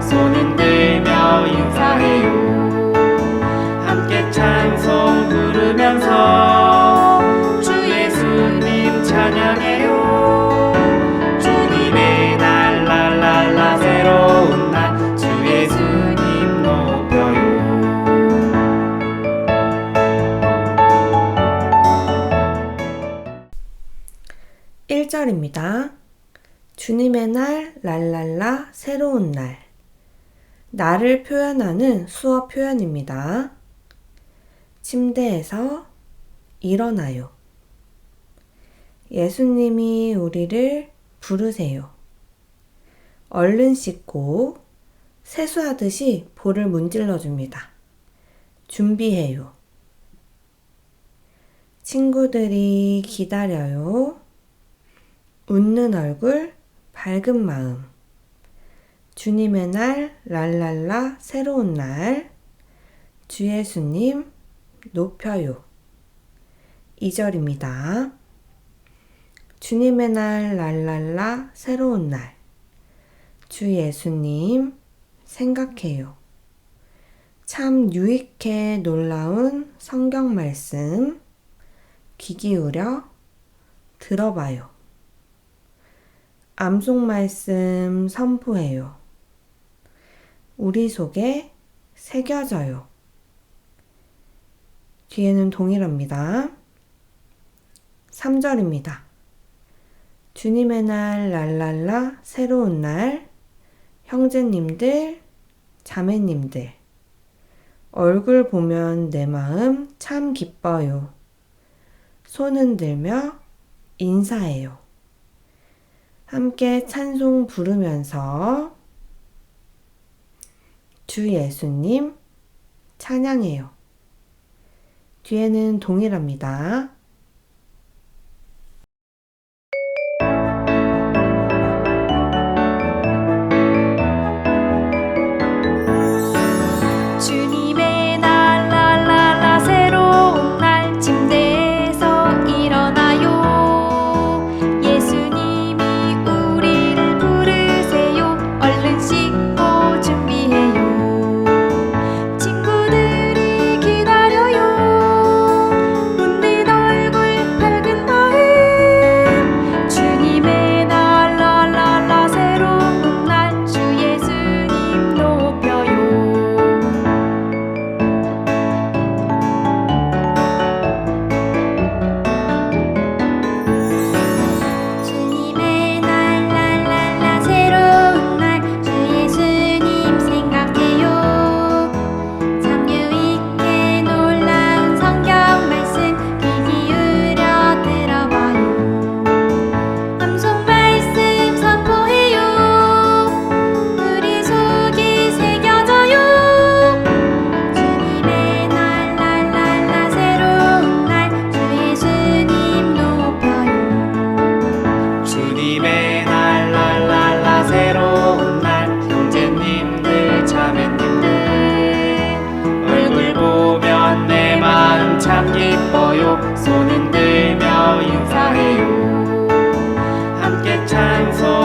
손은 들며 인사해요. 함께 찬송 부르면서 주 예수님 찬양해요. 주님의 날 랄랄라 새로운 날 주 예수님 높여요. 1절입니다. 주님의 날 랄랄라 새로운 날. 나를 표현하는 수어 표현입니다. 침대에서 일어나요. 예수님이 우리를 부르세요. 얼른 씻고 세수하듯이 볼을 문질러 줍니다. 준비해요. 친구들이 기다려요. 웃는 얼굴, 밝은 마음. 주님의 날, 랄랄라, 새로운 날. 주 예수님, 높여요. 2절입니다. 주님의 날, 랄랄라, 새로운 날. 주 예수님, 생각해요. 참 유익해 놀라운 성경 말씀. 귀 기울여 들어봐요. 암송 말씀 선포해요. 우리 속에 새겨져요. 뒤에는 동일합니다. 3절입니다. 주님의 날, 랄랄라, 새로운 날, 형제님들, 자매님들, 얼굴 보면 내 마음 참 기뻐요. 손 흔들며 인사해요. 함께 찬송 부르면서 주 예수님 찬양해요. 뒤에는 동일합니다. 走